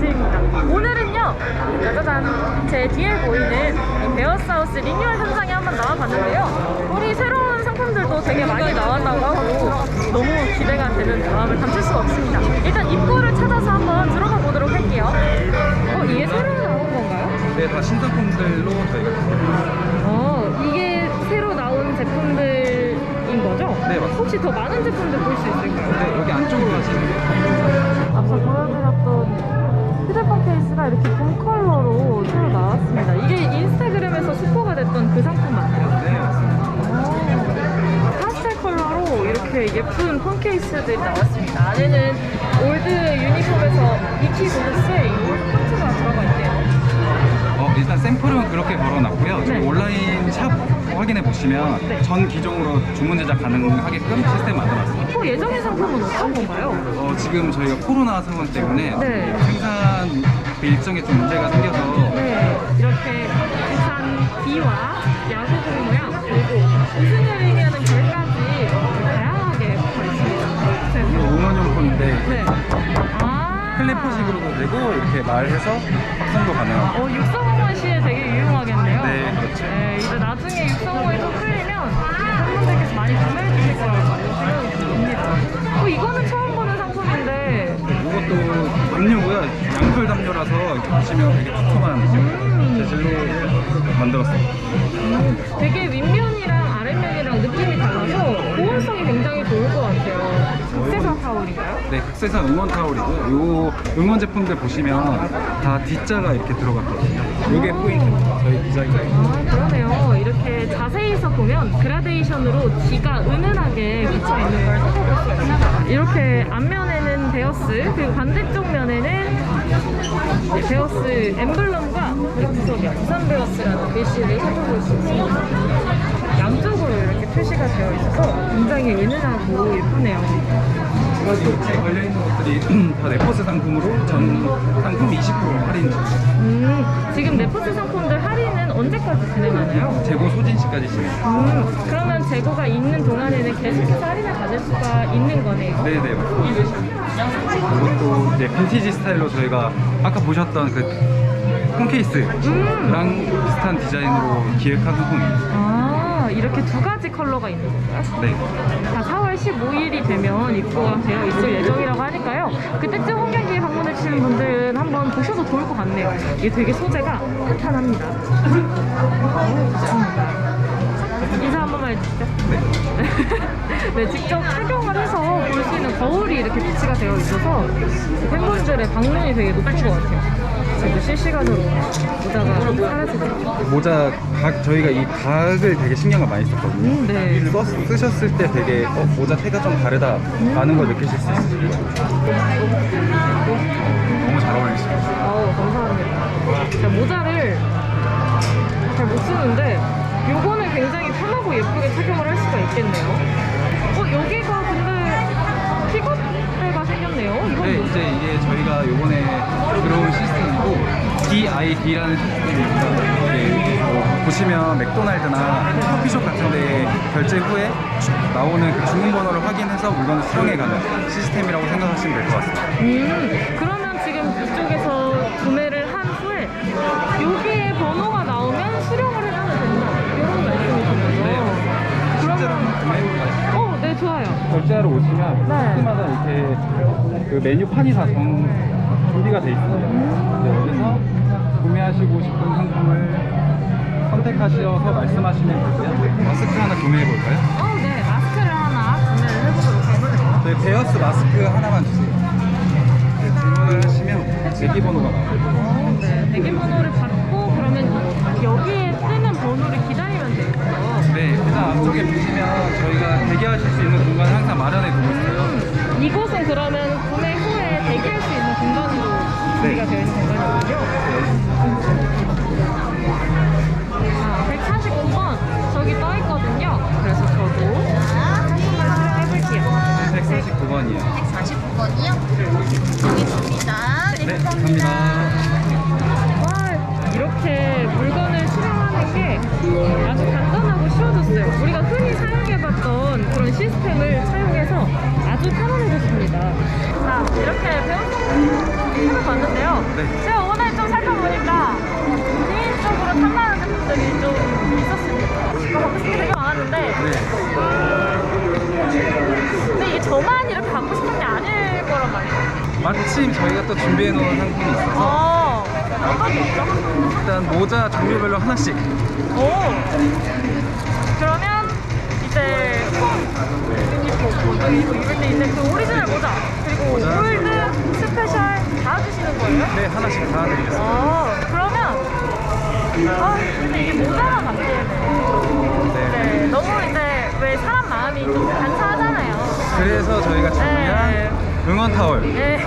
김지입니다. 오늘은요, 짜자잔, 제 뒤에 보이는 이 베어사우스 리뉴얼 현장에 한번 나와봤는데요. 우리 새로운 상품들도 되게 많이 나왔다고 하고 너무 기대가 되는 마음을 감출 수가 없습니다. 일단 입구를 찾아서 한번 들어가 보도록 할게요. 어, 이게 새로 나온 건가요? 네, 다 신상품들로 저희가 어, 이게 새로 나온 제품들인 거죠? 네, 맞습니다. 혹시 더 많은 제품들 볼 수 있을까요? 네, 여기 안쪽으로 가시면 앞서 보여드렸던 휴대폰 케이스가 이렇게 봄 컬러로 새로 나왔습니다. 이게 인스타그램에서 수포가 됐던 그 상품 맞나요? 네. 파스텔 컬러로 이렇게 예쁜 폰 케이스들이 나왔습니다. 안에는 올드 유니폼에서 이키 고드스의 이 폰트가 들어가 있대요. 어, 일단 샘플은 그렇게 걸어놨고요. 저희 네. 온라인 샵 확인해 보시면 네. 전 기종으로 주문 제작 가능하게끔 시스템 만들어놨습니다. 또 예정의 상품은 어떤 건가요? 어, 지금 저희가 코로나 상황 때문에 네. 생산 그 일정에 좀 문제가 생겨서 되고 이렇게 말해서 확성도 가능하고 어, 육성원 시에 되게 유용하겠네요. 네, 그렇죠. 네, 이제 나중에 육성원이 또 풀리면 팬분들께서 많이 구매해 주실 거라고 생각이 듭니다. 어, 이거는 처음 보는 상품인데 이것도 담요고요. 양털 담요라서 이렇게 보시면 되게 두툼한 음. 재질로 만들었어요. 되게 윗면이랑 아랫면이랑 느낌이 달라서 보온성이 굉장히 좋을 것 같아요. 국세사 타올인가요? 네, 극세사 응원 타올이고 요 응원 제품들 보시면 다 D자가 이렇게 들어갔거든요. 요게 포인트입니다. 저희 디자인. 아 그러네요. 이렇게 자세히서 보면 그라데이션으로 D가 은은하게 붙여 있는 걸 살펴볼 수 있습니다. 이렇게 앞면에는 베어스 그리고 반대쪽 면에는 이제 베어스 엠블럼과 그리고 구석에 부산 베어스라는 글씨를 살펴볼 수 있습니다. 양쪽으로 이렇게 표시가 되어 있어서 굉장히 은은하고 예쁘네요. 이렇게 걸려 있는 것들이 다 네포스 상품으로 전 상품 20% 할인 음, 지금 네포스 상품들 할인은 언제까지 진행하나요? 재고 소진 시까지 진행. 음, 그러면 재고가 있는 동안에는 계속해서 할인을 받을 수가 있는 거네요. 네네 맞습니다. 이것도 이제 빈티지 스타일로 저희가 아까 보셨던 그 폰케이스랑 비슷한 디자인으로 기획한 상품입니다. 아, 이렇게 두 가지 컬러가 있는 건가요? 네. 자, 4월 15일이 되면 입고가 되어 있을 예정이라고 하니까요. 그때쯤 홍경기에 방문해 주시는 분들은 한번 보셔도 좋을 것 같네요. 이게 되게 소재가 탄탄합니다. 음. 인사 한 번만 해주시죠. 네, 직접 착용을 해서 볼 수 있는 거울이 이렇게 비치가 되어 있어서 팬분들의 방문이 되게 높은 것 같아요. 지금 실시간으로 모자가 사라지네요. 모자 각 저희가 이 각을 되게 신경을 많이 썼거든요. 음, 네. 써, 쓰셨을 때 되게 어, 모자 태가 좀 다르다 라는 걸 느끼실 수 있을 거예요. 너무 잘 어울리시죠. 아우 감사합니다. 제가 모자를 잘 못 쓰는데 요거는 굉장히 편하고 예쁘게 착용을 할 수가 있겠네요. 어 여기가 근데 픽업대가 생겼네요. 이건 네, 뭐죠? 이제 이게 저희가 요번에 들어온 시스템이고 DID라는 시스템입니다. 이게 뭐 보시면 맥도날드나 커피숍 같은 데 결제 후에 나오는 그 주문 번호를 확인해서 물건을 수령해가는 시스템이라고 생각하시면 될 것 같습니다. 음 그러면 지금 이쪽에서 구매를 한 후에 여기에 번호가 나오면 수령을 해가면 된다. 이런 말씀이신 거죠? 네. 그러면? 어, 네 좋아요. 결제하러 오시면 네. 시마다 이렇게 그 메뉴판이 다 정, 준비가 돼 있습니다. 이제 여기서 구매하시고 싶은 상품을 선택하셔서 말씀하시면 되고요. 마스크 하나 구매해 볼까요? 어, 네 마스크를 하나 구매를 해보도록 할게요. 저희 베어스 마스크 하나만 주세요. 네, 주문을 하시면 대기 번호가 나와요. 어, 네. 대기 번호를 받고 그러면 여기에 뜨는 번호를 기다리면 되겠죠. 네, 일단 앞쪽에 보시면 저희가 대기하실 수 있는 공간을 항상 마련해 두고 있어요. 음, 이곳은 그러면 감사합니다. 와, 이렇게 물건을 수령하는 게 아주 간단하고 쉬워졌어요. 우리가 흔히 사용해봤던 그런 시스템을 사용해서 아주 편안해졌습니다. 자, 이렇게 배웠던 살펴봤는데요. 네. 제가 오늘 좀 살펴보니까 개인적으로 탐나는 제품들이 좀 있었습니다. 제가 갖고 싶은 게 되게 많았는데 네. 근데 이게 저만 이렇게 갖고 싶은 마침 저희가 또 준비해 놓은 상품이 있어서 어, 어떤 게 있죠? 일단 모자 종류별로 하나씩 오. 그러면 이제 홈 입고 이거 입을 때 이제 그 오리지널 모자 그리고 모자. 골드 스페셜 다 주시는 거예요? 네 하나씩 다 드리겠습니다. 어, 그러면 아 근데 이게 모자만 받기에는 네. 네, 너무 이제 왜 사람 마음이 좀 간사하잖아요. 그래서 저희가 준비한 네. 응원 타월 예.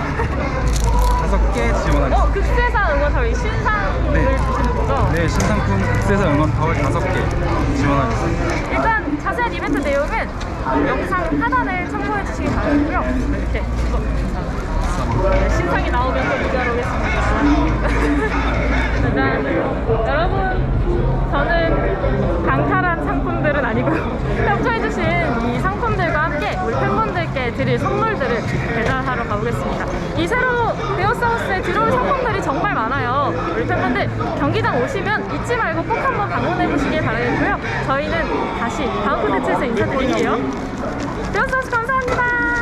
다섯 개 지원하겠습니다. 어, 극세사 응원 저희 신상을 네. 주시는 거죠? 네 신상품 국세사 응원 타월 다섯 개 지원하겠습니다. 일단 자세한 이벤트 내용은 영상 하단을 참고해 주시기 바라고요. 이렇게 이거 네, 신상이 나오면 또 문자로 오겠습니다. 일단 여러분 저는 강탈한 상품들은 아니고요. 협조해 주신 드릴 선물들을 배달하러 가보겠습니다. 이 새로 베어사우스에 들어올 상품들이 정말 많아요. 우리 팬분들 경기장 오시면 잊지 말고 꼭 한번 방문해 보시길 바라겠고요. 저희는 다시 다음 콘텐츠에서 인사드릴게요. 베어사우스 감사합니다.